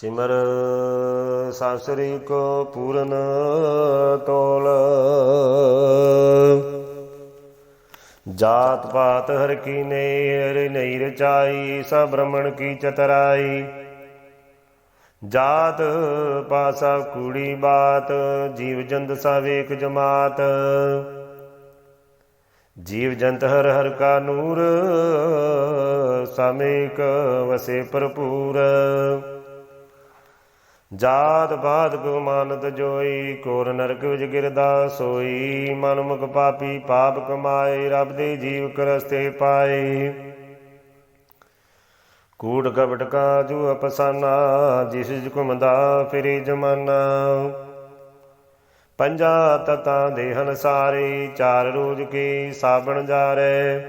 ਸਿਮਰ ਸਾਸਰੀ ਕੋ ਪੂਰਨ ਤੋਲ। ਜਾਤ ਪਾਤ ਹਰ ਕੀ ਨੇ ਹਰ ਨਹੀਂ ਰਚਾਈ ਸਭ ਬ੍ਰਹਮਣ ਕੀ ਚਤਰਾਈ। ਜਾਤ ਪਾਸਾ ਕੂੜੀ ਬਾਤ, ਜੀਵ ਜੰਤ ਸਾਵੇਕ ਜਮਾਤ। ਜੀਵ ਜੰਤ ਹਰ ਹਰ ਕਾ ਨੂਰ ਸਮੇਕ ਵਸੇ ਭਰਪੂਰ। ਜਾਤ ਬਾਤ ਕੋ ਜੋਈ, ਕੋਰ ਨਰਕ ਵਿਜ ਗਿਰਦਾ ਸੋਈ ਮਨ ਪਾਪੀ ਪਾਪ ਕਮਾਏ, ਰੱਬ ਦੇ ਜੀਵ ਕਰਸਤੇ ਪਾਏ। ਕੂੜ ਕਪਟ ਕਾ ਜੂ ਅਪਸਾਨਾ, ਜਿਸ ਜਿ ਘੁਮਦਾ ਫਿਰੇ ਜਮਾਨਾ। ਪੰਜਾ ਤਤਾਂ ਦੇ ਹਨ ਸਾਰੇ, ਚਾਰ ਰੋਜ ਕੇ ਸਾਬਣ ਜਾਰੇ।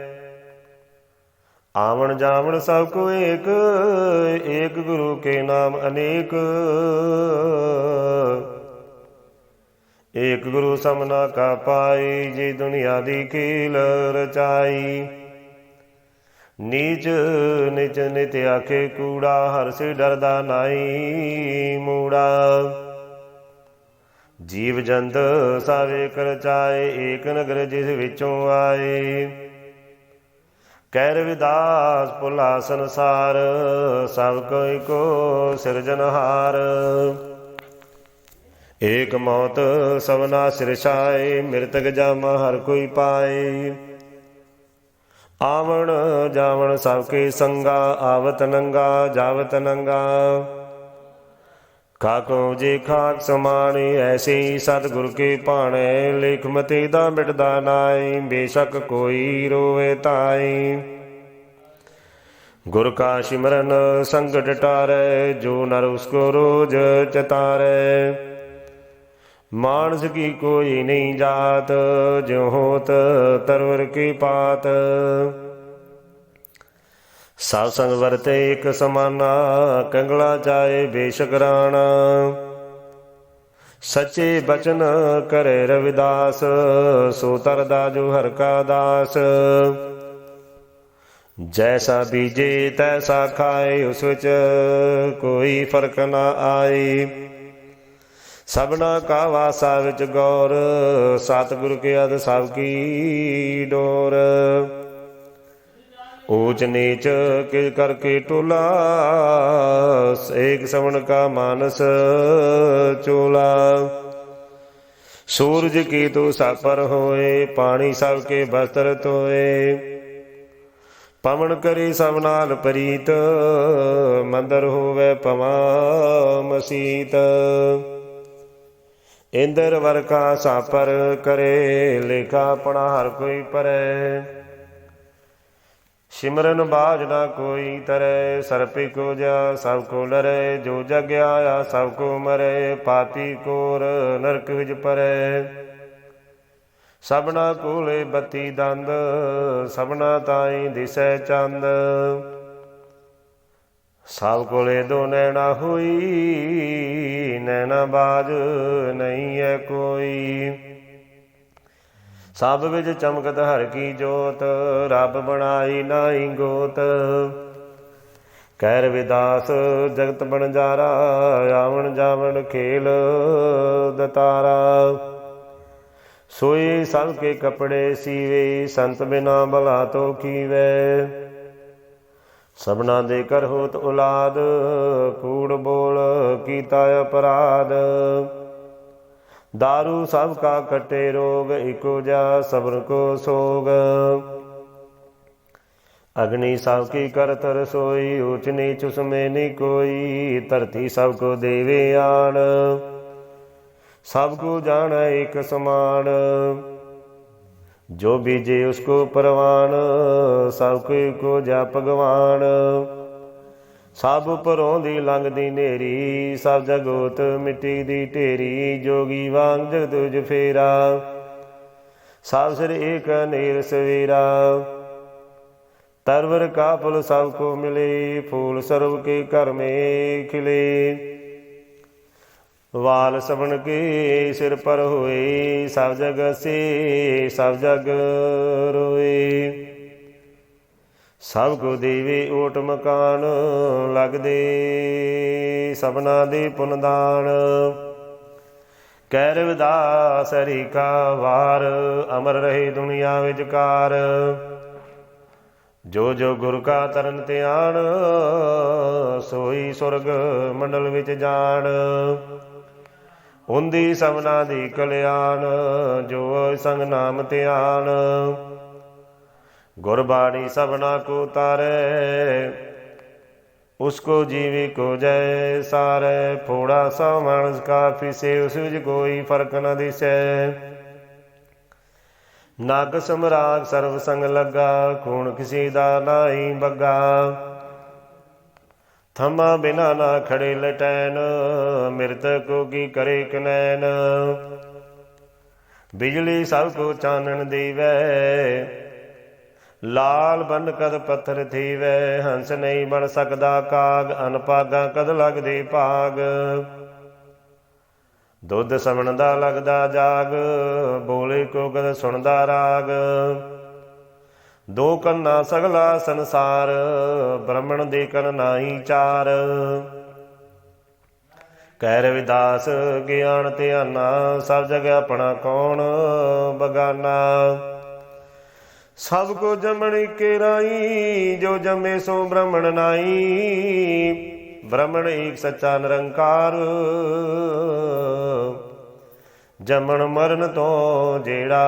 ਆਵਣ ਜਾਵਣ ਸਭ ਕੋ ਏਕ ਏਕ ਗੁਰੂ ਕੇ ਨਾਮ ਅਨੇਕ। ਏਕ ਗੁਰੂ ਸਮਨਾ ਕਾ ਪਾਈ, ਜੀ ਦੁਨੀਆ ਦੀ ਕੀਲ ਰਚਾਈ। ਨੀਚ, ਨਿਚ, ਨਿਤ ਆਖੇ ਕੂੜਾ, ਹਰ ਸੇ ਡਰਦਾ ਨਾਈ ਮੂੜਾ। ਜੀਵ ਜੰਤ ਸਾਵੇ ਕਰ ਚਾਏ, ਏਕ ਨਗਰ ਜਿਸ ਵਿੱਚੋਂ ਆਏ। ਕਹਿ ਰਵਿਦਾਸ ਭੁਲਾ ਸੰਸਾਰ, ਸਭ ਕੋਈ ਕੋ ਸਿਰਜਨਹਾਰ ਏਕ ਮੌਤ ਸਭਨਾ ਸਿਰ ਛਾਏ, ਮਿਰਤਕ ਜਾਮਾ ਹਰ ਕੋਈ ਪਾਏ। ਆਵਣ ਜਾਵਣ ਸਭ ਕੇ ਸੰਗਾ, ਆਵਤ ਨੰਗਾ, ਜਾਵਤ ਨੰਗਾ। ਕਾਕੋ ਜੇ ਖਾਕ ਸਮਾਣੇ ਐਸੇ ਸਤਿਗੁਰ ਕੇ ਭਾਣੇ, ਲਿਖ ਮਤੇ ਦਾ ਮਿਟਦਾ ਨਾਈ, ਬੇਸ਼ੱਕ ਕੋਈ ਰੋਵੇ ਤਾਈ। ਗੁਰ ਕਾ ਸਿਮਰਨ ਸੰਗਟ ਟਾਰੈ, ਜੋ ਨਰ ਉਸਕੋ ਰੋਜ ਚਤਾਰੈ। ਮਾਨਸ ਕੀ ਕੋਈ ਨਹੀਂ ਜਾਤ, ਜਿਉ ਹੋਤ ਤਰਵਰ ਕੀ ਪਾਤ। ਸਭ ਸੰਗ ਵਰਤੇ ਇਕ ਸਮਾਨਾ, ਕੰਗਲਾ ਚਾਏ ਬੇਸ਼ਕ ਰਾਣਾ। ਸੱਚੇ ਬਚਨ ਕਰੇ ਰਵਿਦਾਸ, ਸੋ ਤਰਦਾ ਜੋ ਹਰ ਕਾ ਦਾਸ। ਜੈਸਾ ਬੀਜੇ ਤੈਸਾ ਖਾਏ, ਉਸ ਵਿੱਚ ਕੋਈ ਫ਼ਰਕ ਨਾ ਆਈ ਸਭਨਾ ਕਾ ਵਾਸਾ ਵਿੱਚ ਗੌਰ, ਸਤਿਗੁਰ ਕੇ ਅਦ ਸਭ ਕੀ ਡੋਰ। ਊਚ ਨੀਚ ਕਿ ਕਰਕੇ ਟੋਲਾ ਏਕ ਸਵਣ ਕਾ ਮਾਨਸ ਚੋਲਾ। ਸੂਰਜ ਕੀ ਤੂੰ ਸਾਪਰ ਹੋਏ, ਪਾਣੀ ਸਭ ਕੇ ਬਸਤਰ ਤੋਏ ਪਵਨ ਕਰੀ ਸਭ ਨਾਲ ਪ੍ਰੀਤ, ਮੰਦਰ ਹੋਵੇ ਪਵਾ ਮਸੀਤ। ਇੰਦਰ ਵਰਖਾ ਸਾਪਰ ਕਰੇ, ਲੇਖਾ ਆਪਣਾ ਹਰ ਕੋਈ ਪਰੇ ਸਿਮਰਨ ਬਾਜ ਨਾ ਕੋਈ ਤਰੈ ਸਰਪੇ ਕੋ ਜਾ ਸਭ ਕੋ ਲਰੇ ਜੋ ਜਗ ਆਇਆ ਸਭ ਕੋ ਮਰੇ, ਪਾਪੀ ਕੋਰ ਨਰਕ ਵਿਜ ਪਰੇ। ਸਭਨਾ ਕੋਲੇ ਬੱਤੀ ਦੰਦ, ਸਭਨਾ ਤਾਈ ਦਿਸੈ ਚੰਦ। ਸਭ ਕੋਲੇ ਦੋ ਨੈਣਾ ਹੋਈ, ਨੈਣਾ ਬਾਜ ਨਹੀਂ ਹੈ ਕੋਈ। ਸਭ ਵਿੱਚ ਚਮਕਤ ਹਰ ਕੀ ਜੋਤ, ਰੱਬ ਬਣਾਈ ਨਾਹੀ ਗੋਤ। ਕਹਿ ਰਵਿਦਾਸ ਜਗਤ ਬਣਜਾਰਾ ਆਵਣ ਜਾਵਣ ਖੇਲ ਦਤਾਰਾ। ਸੋਈ ਸਭ ਕੇ ਕਪੜੇ ਸੀਵੇ, ਸੰਤ ਬਿਨਾ ਭਲਾ ਤੋ ਕੀਵੇ। ਸਭਨਾ ਦੇ ਕਰ ਹੋਤ ਔਲਾਦ, ਕੂੜ ਬੋਲ ਕੀਤਾ ਅਪਰਾਧ। दारू ਸਭ ਕਾ ਕਟੇ ਰੋਗ ਇਕੋ ਜਾ ਸਬਰ ਕੋ ਸੋਗ ਅਗਨੀ ਸਭ ਕੀ ਕਰਤ ਰਸੋਈ ਊਚ ਨੀਚ ਉਸਮੇ ਨੀ ਕੋਈ ਧਰਤੀ ਸਭ ਕੋ ਦੇਵੇ ਆਣ ਸਭ ਕੋ ਜਾਣ ਇੱਕ ਸਮਾਨ ਜੋ ਬੀਜੇ ਉਸਕੋ ਪਰਵਾਨ ਸਭ ਕੋਈ ਜਾ ਭਗਵਾਨ ਸਭ ਪਰੋਂ ਦੀ ਲੰਘਦੀ ਨੇਰੀ, ਸਭ ਜਗੋਤ ਮਿੱਟੀ ਦੀ ਢੇਰੀ, ਜੋਗੀ ਵਾਂਗ ਜਗਦੁਜ ਫੇਰਾ। ਸਭ ਸਿਰ ਏਕ ਨੀਰ ਸਵੇਰਾ। ਤਰਵਰ ਕਾ ਫੁਲ ਸਭ ਕੋ ਮਿਲੇ, ਫੂਲ ਸਰਬ ਕੇ ਘਰ ਮੇ ਖਿਲੇ। ਵਾਲ ਸਬਣ ਕੇ ਸਿਰ ਪਰ ਹੋਏ, ਸਭ ਜਗ ਸੇ ਸਭ ਜਗ ਰੋਏ। ਸਭ ਕੋ ਦੇਵੇ ਓਟ ਮਕਾਨ, ਲਗਦੇ ਸਭਨਾ ਦੇ ਪੁਨਦਾਨ ਕਹਿ ਰਵਿਦਾਸ ਹਰੀ ਕਾ ਵਾਰ, ਅਮਰ ਰਹੇ ਦੁਨੀਆ ਵਿੱਚ ਕਾਰ। ਜੋ ਜੋ ਗੁਰ ਕਾ ਤਰਨ ਧਿਆਨ, ਸੋਈ ਸੁਰਗ ਮੰਡਲ ਵਿੱਚ ਜਾਣ। ਹੁੰਦੀ ਸਭਨਾ ਦੀ ਕਲਿਆਣ, ਜੋ ਸੰਗ ਨਾਮ ਧਿਆਨ। ਗੁਰਬਾਣੀ ਸਭਨਾ ਕੋ ਤਾਰੇ, ਉਸਕੋ ਜੀਵੀ ਕੋ ਜੈ ਸਾਰੇ। ਫੋੜਾ ਸਾ ਮਾਨਸ ਕਾਫੀ ਫਿਸੇ ਉਸ ਵਿੱਚ ਕੋਈ ਫ਼ਰਕ ਨਾ ਦਿਸੈ। ਨਗ ਸਮਰਾਗ ਸਰਬ ਸੰਗ ਲੱਗਾ, ਖੂਨ ਕਿਸੇ ਦਾ ਨਾਹੀ ਬੱਗਾ। ਥਮਾ ਬਿਨਾ ਨਾ ਖੜੇ ਲਟੈਨ, ਮਿਰਤ ਕੋ ਕੀ ਕਰੇ ਕਨੈਨ। ਬਿਜਲੀ ਸਭ ਕੋ ਚਾਨਣ ਦੇਵੈ ਲਾਲ ਬਨ ਕਦ ਪੱਥਰ ਥੀਵੈ, ਹੰਸ ਨਹੀਂ ਬਣ ਸਕਦਾ ਕਾਗ, ਅਨਪਾਗਾ ਕਦ ਲਗਦੇ ਭਾਗ। ਦੁੱਧ ਸਮਣ ਦਾ ਲੱਗਦਾ ਜਾਗ, ਬੋਲੇ ਕੋ ਕਦ ਸੁਣਦਾ ਰਾਗ। ਦੋ ਕੰਨਾ ਸਗਲਾ ਸੰਸਾਰ, ਬ੍ਰਹਮਣ ਦੇ ਕੰਨ ਨਾਹੀ ਚਾਰ। ਕਹਿ ਰਵਿਦਾਸ ਗਿਆਨ ਧਿਆਨਾ, ਸਭ ਜਗ ਆਪਣਾ ਕੌਣ ਬਗਾਨਾ। ਸਭ ਕੋ ਜਮਣ ਕੇ ਰਾਈ, ਜੋ ਜਮੇ ਸੋ ਬ੍ਰਹਮਣ ਨਾਈ। ਬ੍ਰਹਮਣ ਏਕ ਸੱਚਾ ਨਿਰੰਕਾਰ। ਜਮਣ ਮਰਨ ਤੋਂ ਜਿਹੜਾ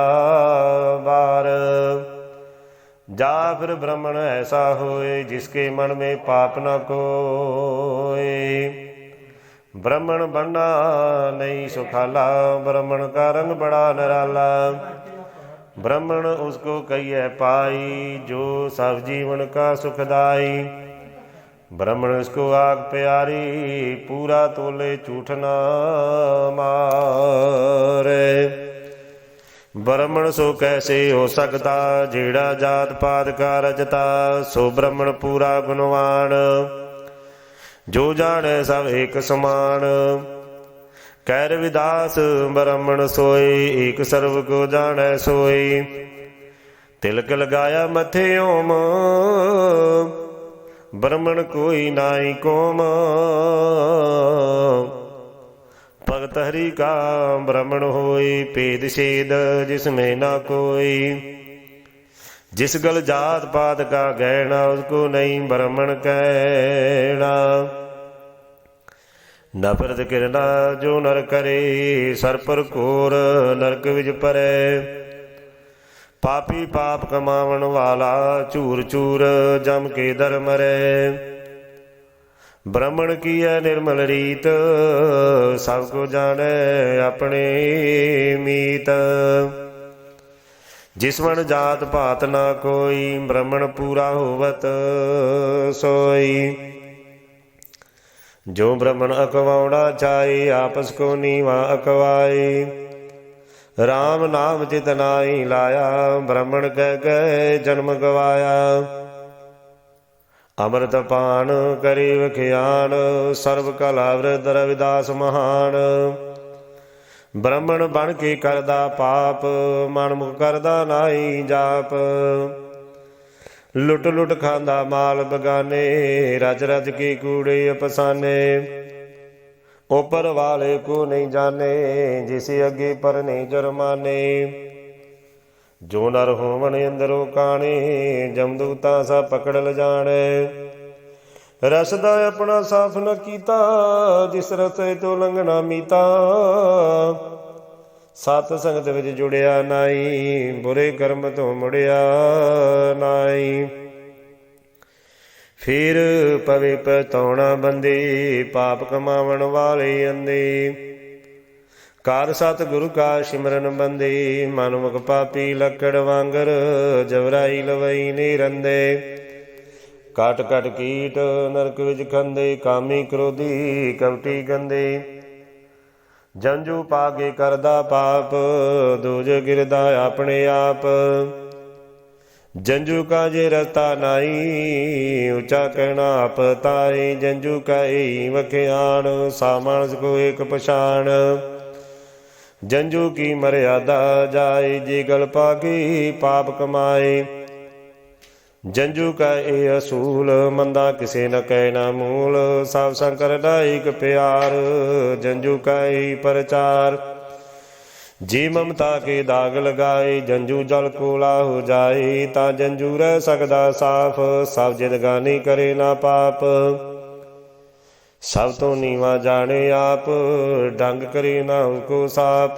ਵਾਰ। ਜਾ ਫਿਰ ਬ੍ਰਹਮਣ ਐਸਾ ਹੋਏ ਜਿਸਕੇ ਮਨ ਮੇ ਪਾਪ ਨਾ ਕੋਏ। ਬ੍ਰਹਮਣ ਬਣਨਾ ਨਹੀਂ ਸੁਖਾਲਾ, ਬ੍ਰਹਮਣ ਕਾ ਰੰਗ ਬੜਾ ਨਰਾਲਾ। ब्रह्मण उसको कहिए पाई जो सब जीवन का सुखदाई ब्रह्मण उसको आग प्यारी पूरा तोले झूठना मारे ब्रह्मण सो कैसे हो सकता जेड़ा जात पात का रजता सो ब्रह्मण पूरा गुणवान जो जाने सब एक समान ਕਹਿ ਰਵਿਦਾਸ ਬ੍ਰਹਮਣ ਸੋਏ ਏਕ ਸਰਵ ਕੋ ਜਾਣੈ ਸੋਏ ਤਿਲਕ ਲਗਾਇਆ ਮਥੇ ਓਮ, ਬ੍ਰਹਮਣ ਕੋਈ ਨਾਹੀ ਕੋਮ। ਭਗਤ ਹਰੀ ਕਾ ਬ੍ਰਹਮਣ ਹੋਈ, ਭੇਦ ਛੇਦ ਜਿਸ ਮੈਂ ਨਾ ਕੋਈ। ਜਿਸ ਗਲ ਜਾਤ ਪਾਤ ਕਾ ਗਹਿਣਾ, ਉਸ ਕੋ ਨਹੀਂ ਬ੍ਰਹਮਣ ਕਹਿਣਾ। ਨਫਰਤ ਕਿਰਨਾ ਜੋ ਨਰ ਕਰੇ ਸਰਪਰ ਕੋਰ ਨਰਕ ਵਿੱਚ ਪਰੈ। ਪਾਪੀ ਪਾਪ ਕਮਾਵਣ ਵਾਲਾ ਝੂਰ ਝੂਰ ਜਮ ਕੇ ਦਰ ਮਰੈ। ਬ੍ਰਹਮਣ ਕੀਐ ਨਿਰਮਲ ਰੀਤ, ਸਭ ਕੋ ਜਾਣੈ ਆਪਣੇ ਮੀਤ। ਜਿਸ ਜਾਤ ਭਾਤ ਨਾ ਕੋਈ, ਬ੍ਰਹਮਣ ਪੂਰਾ ਹੋਵਤ ਸੋਈ। ਜੋ ਬ੍ਰਹਮਣ ਅਕਵਾਉਣਾ ਚਾਹੀ ਆਪਸ ਕੋ ਨੀਵਾ ਅਕਵਾਈ RAM ਨਾਮ ਚਿਤ ਨਾਈ ਲਾਇਆ, ਬ੍ਰਹਮਣ ਕਹਿ ਗਏ ਜਨਮ ਗਵਾਇਆ। ਅੰਮ੍ਰਿਤ ਪਾਨ ਕਰੀ ਵਖਿਆਨ, ਸਰਬ ਕਲਾ ਵਿਰਧ ਰਵਿਦਾਸ ਮਹਾਨ। ਬ੍ਰਹਮਣ ਬਣ ਕੇ ਕਰਦਾ ਪਾਪ, ਮਨ ਮੁਖ ਕਰਦਾ ਨਾਈ ਜਾਪ। ਲੁੱਟ ਲੁੱਟ ਖਾਂਦਾ ਮਾਲ ਬਗਾਨੇ, ਰਜ ਰਜ ਕੇ ਕੂੜੇ ਅਪਸਾਨੇ। ਉਪਰ ਵਾਲੇ ਕੋ ਨਹੀਂ ਜਾਣੇ, ਜਿਸ ਅੱਗੇ ਪਰਨੇ ਜਰਮਾਨੇ। ਜੋ ਨਰ ਹੋਵਣ ਅੰਦਰੋਂ ਕਾਣੇ ਜਮਦੂਤਾ ਸਾ ਪਕੜ ਲ ਜਾਣੇ ਰਸ ਦਾ ਆਪਣਾ ਸਾਫ਼ ਨ ਕੀਤਾ, ਜਿਸ ਰਸੇ ਤੋਂ ਲੰਘਣਾ ਮੀਤਾ। ਸਤ ਸੰਗਤ ਵਿੱਚ ਜੁੜਿਆ ਨਾਈ, ਬੁਰੇ ਕਰਮ ਤੋਂ ਮੁੜਿਆ ਨਾਈ। ਫਿਰ ਪਵੇ ਪਤੌਣਾ ਬੰਦੇ, ਪਾਪ ਕਮਾਵਣ ਵਾਲੇ ਅੰਦੇ। ਕਾਰ ਸਤ ਗੁਰੂ ਕਾ ਸਿਮਰਨ ਬੰਦੇ, ਮਨੁਮੁਖ ਪਾਪੀ ਲੱਕੜ ਵਾਂਗਰ ਜਵਰਾਈ ਲਵਈ ਨਿਰੰਦੇ ਕਟ ਕਟ ਕੀਟ ਨਰਕ ਵਿੱਚ ਖੰਦੇ, ਕਾਮੀ ਕ੍ਰੋਧੀ ਕਵਟੀ ਗੰਦੇ। ਜੰਜੂ ਪਾਗੇ ਕਰਦਾ ਪਾਪ, ਦੂਜ ਗਿਰਦਾ ਆਪਣੇ ਆਪ। ਜੰਜੂ ਕਾ ਜੇ ਰਤਾ ਨਾਈ, ਉੱਚਾ ਕਹਿਣਾ ਆਪ ਤਾਈ ਜੰਜੂ ਕਈ ਵਖਿਆਣ ਸਾਮਾਨਸ ਕੋ ਇੱਕ ਪਛਾਣ। ਜੰਜੂ ਕੀ ਮਰਿਆਦਾ ਜਾਏ, ਜੇ ਗਲ ਪਾਗੀ ਪਾਪ ਕਮਾਏ। ਜੰਜੂ ਕਾ ਇਹ ਅਸੂਲ, ਮੰਦਾ ਕਿਸੇ ਨ ਕਹਿ ਨਾ ਮੂਲ। ਸਭ ਸੰਕਰ ਦਾਇਕ ਪਿਆਰ, ਜੰਜੂ ਕਾ ਇਹ ਪ੍ਰਚਾਰ। ਜੀ ਮਮਤਾ ਕੇ ਦਾਗ ਲਗਾਏ, ਜੰਜੂ ਜਲ ਕੋਲਾ ਹੋ ਜਾਏ, ਤਾਂ ਜੰਜੂ ਰਹਿ ਸਕਦਾ ਸਾਫ਼। ਸਭ ਜਿਦਗਾਨੀ ਕਰੇ ਨਾ ਪਾਪ। ਸਭ ਤੋਂ ਨੀਵਾ ਜਾਣੇ ਆਪ, ਡੰਗ ਕਰੇ ਨਾ ਕੋ ਸਾਪ।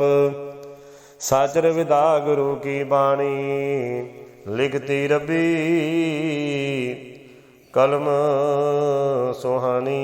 ਸਾਚਰ ਵਿਦਾ ਗੁਰੂ ਕੀ ਬਾਣੀ। ਲਿਖਤੀ ਰੱਬੀ ਕਲਮ ਸੁਹਾਣੀ